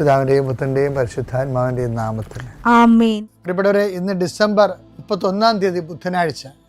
പിതാവിന്റെയും പുത്രന്റെയും പരിശുദ്ധാത്മാവിന്റെയും നാമത്തിൽ. പ്രിയപ്പെട്ടവരെ ഇന്ന് ഡിസംബർ മുപ്പത്തൊന്നാം തീയതി ബുധനാഴ്ച.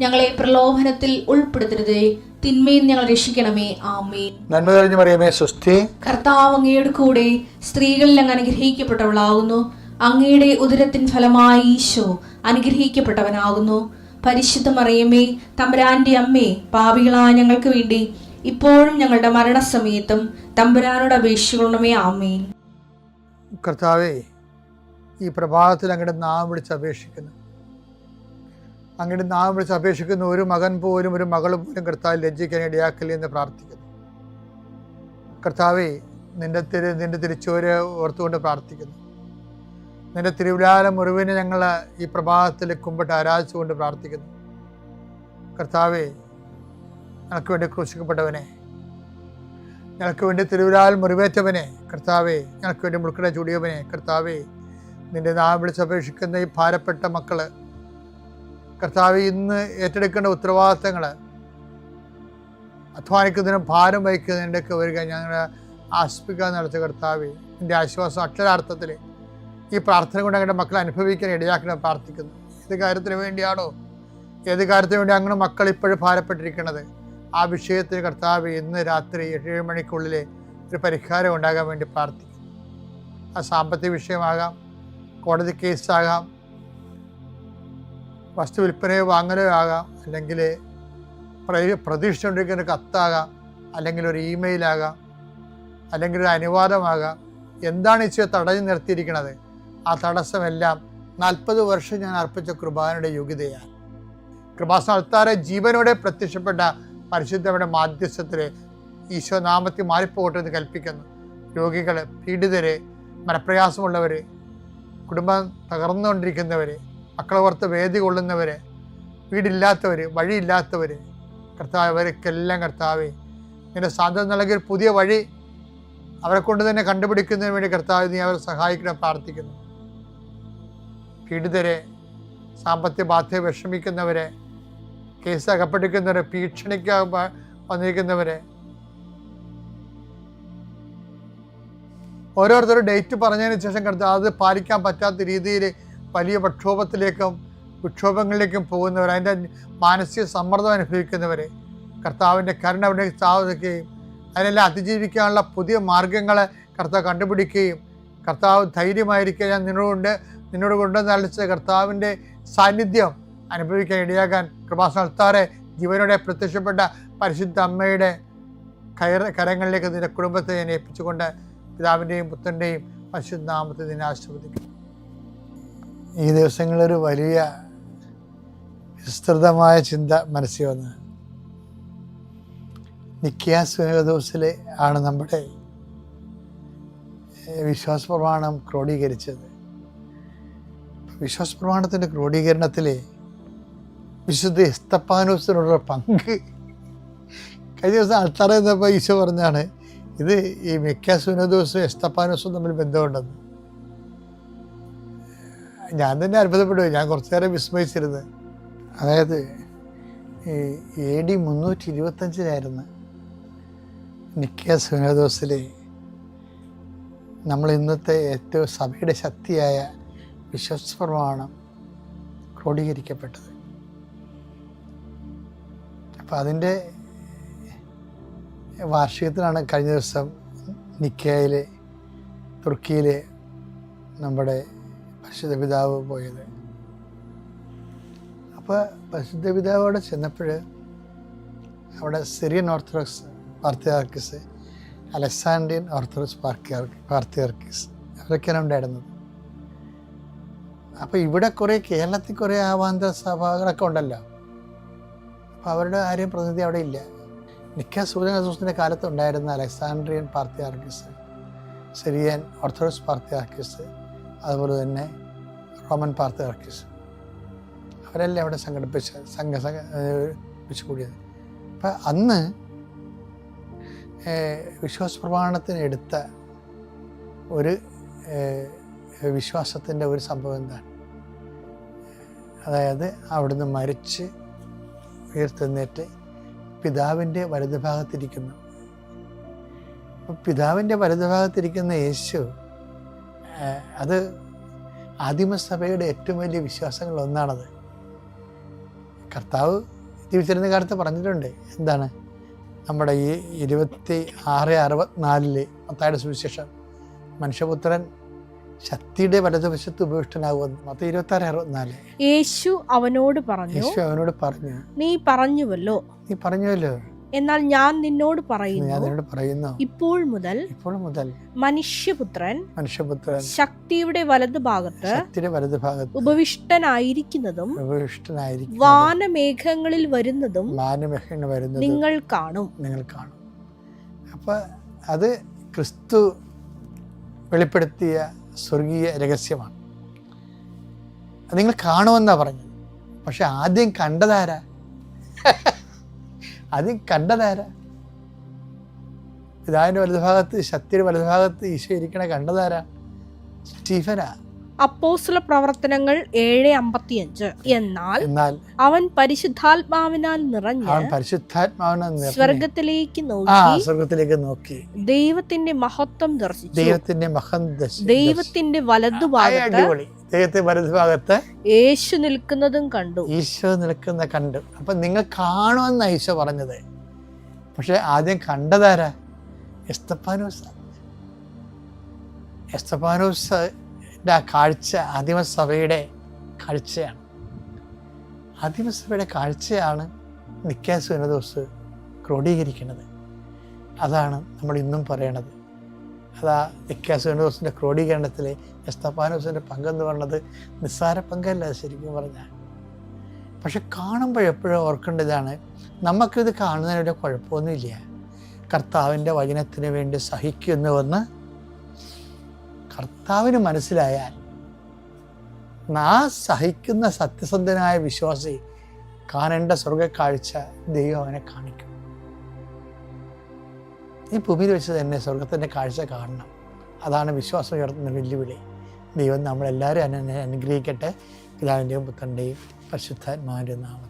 ഞങ്ങളെ പ്രലോഭനത്തിൽ ഉൾപ്പെടുത്തരുതേ. തിന്മയിൽ ഞങ്ങൾ രക്ഷിക്കണമേ. ആമേ നന്മ തെളിഞ്ഞു പറയുമേ സ്വസ്തി. കർത്താവ് അങ്ങയുടെ കൂടെ സ്ത്രീകളിൽ അങ്ങ് അനുഗ്രഹിക്കപ്പെട്ടവളാകുന്നു. അങ്ങയുടെ ഉദരത്തിൻ ഫലമായി ഈശോ അനുഗ്രഹിക്കപ്പെട്ടവനാകുന്നു. പരിശുദ്ധ മറിയമ്മേ തമ്പുരാന്റെ അമ്മേ പാപികളായ ഞങ്ങൾക്ക് വേണ്ടി ഇപ്പോഴും ഞങ്ങളുടെ മരണസമയത്തും തമ്പുരാനോട് അപേക്ഷിക്കണമേ. ആമേൻ. കർത്താവേ ഈ പ്രഭാതത്തിൽ അങ്ങയുടെ നാം വിളിച്ച് അപേക്ഷിക്കുന്നു. അങ്ങയുടെ നാം വിളിച്ച് അപേക്ഷിക്കുന്ന ഒരു മകൻ പോലും ഒരു മകൾ പോലും കർത്താവ് ലജ്ജിക്കാൻ ഇടയാക്കില്ല എന്ന് പ്രാർത്ഥിക്കുന്നു. കർത്താവേ നിന്റെ തിരു നിന്റെ തിരിച്ചോര് ഓർത്തുകൊണ്ട് പ്രാർത്ഥിക്കുന്നു. നിന്റെ തിരുവിലാല മുറിവിനെ ഞങ്ങൾ ഈ പ്രഭാതത്തിൽ കുമ്പിട്ട് ആരാധിച്ചുകൊണ്ട് പ്രാർത്ഥിക്കുന്നു. കർത്താവേ ഞങ്ങൾക്ക് വേണ്ടി ക്രൂശിക്കപ്പെട്ടവനെ ഞങ്ങൾക്ക് വേണ്ടി തിരുവിലാൽ മുറിവേറ്റവനെ കർത്താവേ ഞങ്ങൾക്ക് വേണ്ടി മുൾക്കിട ചൂടിയവനെ കർത്താവേ നിന്റെ നാം വിളിച്ചപേക്ഷിക്കുന്ന ഈ ഭാരപ്പെട്ട മക്കൾ കർത്താവെ ഇന്ന് ഏറ്റെടുക്കേണ്ട ഉത്തരവാദിത്തങ്ങൾ അധ്വാനിക്കുന്നതിനും ഭാരം വഹിക്കുന്നതിന്റെയൊക്കെ വരിക ഞങ്ങൾ ആസ്പിക്കാൻ നടത്തിയ കർത്താവ്. എന്റെ ആശ്വാസം അക്ഷരാർത്ഥത്തിൽ ഈ പ്രാർത്ഥന കൊണ്ട് ഞങ്ങളുടെ മക്കളെ അനുഭവിക്കാൻ ഇടയാക്കണം പ്രാർത്ഥിക്കുന്നു. ഏത് കാര്യത്തിന് വേണ്ടിയാണോ? ഏത് കാര്യത്തിന് വേണ്ടി അങ്ങനെ മക്കൾ ഇപ്പോഴും ഭാരപ്പെട്ടിരിക്കുന്നത്? ആ വിഷയത്തിന് കർത്താവ് ഇന്ന് രാത്രി ഏഴ് മണിക്കുള്ളിൽ ഒരു പരിഹാരം ഉണ്ടാകാൻ വേണ്ടി പ്രാർത്ഥിക്കുന്നു. ആ സാമ്പത്തിക വിഷയമാകാം കോടതി കേസാകാം വസ്തു വിൽപ്പനയോ വാങ്ങലോ ആകാം അല്ലെങ്കിൽ പ്രതീക്ഷിച്ചുകൊണ്ടിരിക്കുന്ന കത്താകാം അല്ലെങ്കിൽ ഒരു ഇമെയിലാകാം അല്ലെങ്കിൽ ഒരു അനുവാദമാകാം. എന്താണ് ഈശോ തടഞ്ഞു നിർത്തിയിരിക്കുന്നത് ആ തടസ്സമെല്ലാം നാൽപ്പത് വർഷം ഞാൻ അർപ്പിച്ച കൃപാനയുടെ യോഗ്യതയാണ്. കൃപാസ്ഥാനത്താറെ ജീവനോടെ പ്രത്യക്ഷപ്പെട്ട പരിശുദ്ധയുടെ മാധ്യസ്ഥത്തിൽ ഈശോ നാമത്തിൽ മാറിപ്പോകട്ടെ എന്ന് കൽപ്പിക്കുന്നു. രോഗികൾ പീഡിതരെ മനപ്രയാസമുള്ളവർ കുടുംബം തകർന്നുകൊണ്ടിരിക്കുന്നവർ മക്കളെ ഓർത്ത് വേദി കൊള്ളുന്നവർ വീടില്ലാത്തവർ വഴിയില്ലാത്തവർ കർത്താവ് അവർക്കെല്ലാം കർത്താവ് നിന്റെ സാന്ത്വനം നൽകിയ പുതിയ വഴി അവരെ കൊണ്ട് തന്നെ കണ്ടുപിടിക്കുന്നതിന് വേണ്ടി കർത്താവ് നീ അവരെ സഹായിക്കണം പ്രാർത്ഥിക്കുന്നു. പീഡിതരെ സാമ്പത്തിക ബാധ്യത വിഷമിക്കുന്നവരെ കേസ് അകപ്പെട്ടിരിക്കുന്നവരെ ഭീഷണിക്ക് വന്നിരിക്കുന്നവരെ ഓരോരുത്തരും ഡേറ്റ് പറഞ്ഞതിന് ശേഷം കർത്താവ് അത് പാലിക്കാൻ പറ്റാത്ത രീതിയിൽ വലിയ പ്രക്ഷോഭത്തിലേക്കും വിക്ഷോഭങ്ങളിലേക്കും പോകുന്നവർ അതിന്റെ മാനസിക സമ്മർദ്ദം അനുഭവിക്കുന്നവർ കർത്താവിന്റെ കരുണ അവിടെ സ്ഥാപിക്കുകയും അതിനെല്ലാം അതിജീവിക്കാനുള്ള പുതിയ മാർഗങ്ങൾ കർത്താവ് കണ്ടുപിടിക്കുകയും കർത്താവ് ധൈര്യമായിരിക്കുക ഞാൻ നിന്നോടുകൊണ്ട് നിന്നോട് കൊണ്ടുവന്ന് അളിച്ച കർത്താവിന്റെ സാന്നിധ്യം അനുഭവിക്കാൻ ഇടയാകാൻ കൃപാസനത്താറെ ജീവനോടെ പ്രത്യക്ഷപ്പെട്ട പരിശുദ്ധ അമ്മയുടെ കയർ കരങ്ങളിലേക്ക് നിന്റെ കുടുംബത്തെ ഞാൻ ഏൽപ്പിച്ചുകൊണ്ട് പിതാവിന്റെയും പുത്രന്റെയും പരിശുദ്ധ നാമത്തെ നിന്നെ ആശീർവദിക്കുന്നു. ഈ ദിവസങ്ങളൊരു വലിയ വിസ്തൃതമായ ചിന്ത മനസ്സിൽ വന്ന് നിത്യാസുഖദോസിലെ ആണ് നമ്മുടെ വിശ്വാസ പ്രമാണം ക്രോഡീകരിച്ചത്. വിശ്വാസ പ്രമാണത്തിന്റെ ക്രോഡീകരണത്തിൽ വിശുദ്ധ എസ്തപ്പാനോസിനുള്ള പങ്ക്. കഴിഞ്ഞ ദിവസം എന്നപ്പോൾ ഈശോ പറഞ്ഞാണ് ഇത് ഈ മിക്ക സുനദോസും എസ്തപ്പാനോസും തമ്മിൽ ബന്ധമുണ്ടെന്ന്. ഞാൻ തന്നെ അത്ഭുതപ്പെട്ടു. ഞാൻ കുറച്ചു നേരം വിസ്മയിച്ചിരുന്നു. അതായത് എ ഡി മുന്നൂറ്റി ഇരുപത്തഞ്ചിലായിരുന്നു നിക്കേസ് വിനോദോസിലെ നമ്മൾ ഇന്നത്തെ ഏറ്റവും സഭയുടെ ശക്തിയായ വിശ്വസ്പ്രമാണം ക്രോഡീകരിക്കപ്പെട്ടത്. അപ്പം അതിന്റെ വാർഷികത്തിനാണ് കഴിഞ്ഞ ദിവസം നിക്കയിൽ തുർക്കിയിൽ നമ്മുടെ പരിശുദ്ധ പിതാവ് പോയത്. അപ്പോൾ പരിശുദ്ധ അവിടെ ചെന്നപ്പോൾ അവിടെ Syrian Orthodox patriarchs Alexandrian Orthodox പാർക്കിയാർ patriarchs അവരൊക്കെയാണ് ഉണ്ടായിരുന്നത് അപ്പോൾ ഇവിടെ കുറേ കേരളത്തിൽ കുറേ ആവാന്ത സഭകളൊക്കെ ഉണ്ടല്ലോ. അപ്പോൾ അവരുടെ ആരെയും പ്രതിനിധി അവിടെ ഇല്ല. മിക്ക സൂര്യനസൂസിന്റെ കാലത്ത് ഉണ്ടായിരുന്ന Alexandrian patriarchs Syrian Orthodox patriarchs അതുപോലെ തന്നെ റോമൻ പാർത്തിയാർക്കിസ്. അവരെല്ലാം അവിടെ സംഘടിപ്പിച്ച സംഘ വെച്ച് കൂടിയത്. അപ്പം അന്ന് വിശ്വാസ പ്രമാണത്തിന് എടുത്ത ഒരു വിശ്വാസത്തിന്റെ ഒരു സംഭവം എന്താണ്? അതായത് അവിടുന്ന് മരിച്ച് ഉയർത്തുന്നേറ്റ് പിതാവിന്റെ വലതുഭാഗത്തിരിക്കുന്നു. പിതാവിന്റെ വലതുഭാഗത്തിരിക്കുന്ന യേശു അത് ആദിമസഭയുടെ ഏറ്റവും വലിയ വിശ്വാസങ്ങളിൽ ഒന്നാണത്. കർത്താവ് ജീവിച്ചിരുന്ന കാലത്ത് പറഞ്ഞിട്ടുണ്ട്. എന്താണ്? നമ്മുടെ ഈ ഇരുപത്തി ആറ് അറുപത്തിനാലിൽ മത്തായുടെ സുവിശേഷം മനുഷ്യപുത്രൻ ശക്തിയുടെ വലതുവശത്ത് ഉപവിഷ്ടനാകുമെന്ന്. മൊത്തം ഇരുപത്തി ആറ് അറുപത്തിനാല്. യേശു അവനോട് പറഞ്ഞു യേശു അവനോട് പറഞ്ഞു നീ പറഞ്ഞുവല്ലോ. നീ പറഞ്ഞല്ലോ എന്നാൽ ഞാൻ നിന്നോട് പറയുന്നു ഇപ്പോൾ മുതൽ ഇപ്പോൾ മുതൽ മനുഷ്യപുത്രൻ മനുഷ്യപുത്രൻ ശക്തിയുടെ വലതുഭാഗത്ത് വലതുഭാഗത്ത് ഉപവിഷ്ടനായിരിക്കുന്നതും ഉപവിഷ്ടനായിരിക്കും വാനമേഘങ്ങളിൽ വരുന്നതും വാനമേഘങ്ങൾ വരുന്നത് നിങ്ങൾ കാണും. നിങ്ങൾ കാണും. അപ്പൊ അത് ക്രിസ്തു വെളിപ്പെടുത്തിയ സ്വർഗീയ രഹസ്യമാണ്. അത് നിങ്ങൾ കാണുമെന്നാണ് പറഞ്ഞത്. പക്ഷെ ആദ്യം കണ്ടതാരാ? ആദ്യം കണ്ടതാരാ പിതാവിന്റെ വലതുഭാഗത്ത് ശക്തിയുടെ വലതുഭാഗത്ത് ഈശോ ഇരിക്കണ കണ്ടതാരാ സ്റ്റീഫനാ. അപ്പോസ്തല പ്രവർത്തനങ്ങൾ ഏഴ് അമ്പത്തിയഞ്ച്. എന്നാൽ അവൻ പരിശുദ്ധാത്മാവിനാൽ നിറഞ്ഞ് സ്വർഗത്തിലേക്ക് നോക്കി സ്വർഗത്തിലേക്ക് നോക്കി. ദൈവത്തിന്റെ മഹത്വം ദർശിച്ചു. ദൈവത്തിന്റെ മഹം ദൈവത്തിന്റെ വലതുഭാഗത്ത് ദൈവത്തെ വലതുഭാഗത്ത് യേശു നിൽക്കുന്നതും കണ്ടു. ഈശോ നിൽക്കുന്ന കണ്ടു. അപ്പൊ നിങ്ങൾ കാണുമെന്ന ഈശോ പറഞ്ഞത്. പക്ഷെ ആദ്യം കണ്ടതാരാ? എസ്തപ്പാനോസ് എസ്തപ്പാനോസ് ആ കാഴ്ച ആദിമസഭയുടെ കാഴ്ചയാണ്. ആദിമസഭയുടെ കാഴ്ചയാണ് നിക്കാസ് വിനദോസ് ക്രോഡീകരിക്കുന്നത്. അതാണ് നമ്മൾ ഇന്നും പറയണത്. അതാ നിക്കാസ് വിനദോസിന്റെ ക്രോഡീകരണത്തിൽ എസ്തപ്പാനോസിന്റെ പങ്കെന്ന് പറയുന്നത് നിസ്സാര പങ്കല്ല ശരിക്കും പറഞ്ഞാൽ. പക്ഷെ കാണുമ്പോഴെപ്പോഴും ഓർക്കേണ്ടതാണ് നമുക്കിത് കാണുന്നതിനൊരു കുഴപ്പമൊന്നുമില്ല. കർത്താവിന്റെ വചനത്തിന് വേണ്ടി സഹിക്കുന്നുവെന്ന് കർത്താവിന് മനസ്സിലായാൽ നാ സഹിക്കുന്ന സത്യസന്ധനായ വിശ്വാസി കാണേണ്ട സ്വർഗക്കാഴ്ച ദൈവം അവനെ കാണിക്കും. ഈ ഭൂമിയിൽ വെച്ച് തന്നെ സ്വർഗത്തിന്റെ കാഴ്ച കാണണം. അതാണ് വിശ്വാസം ഉയർത്തുന്ന വെല്ലുവിളി. ദൈവം നമ്മളെല്ലാവരും അനു അനുഗ്രഹിക്കട്ടെ. പിതാവിന്റെയും പുത്രന്റെയും പരിശുദ്ധാത്മാവിന്റെ നാമത്തിൽ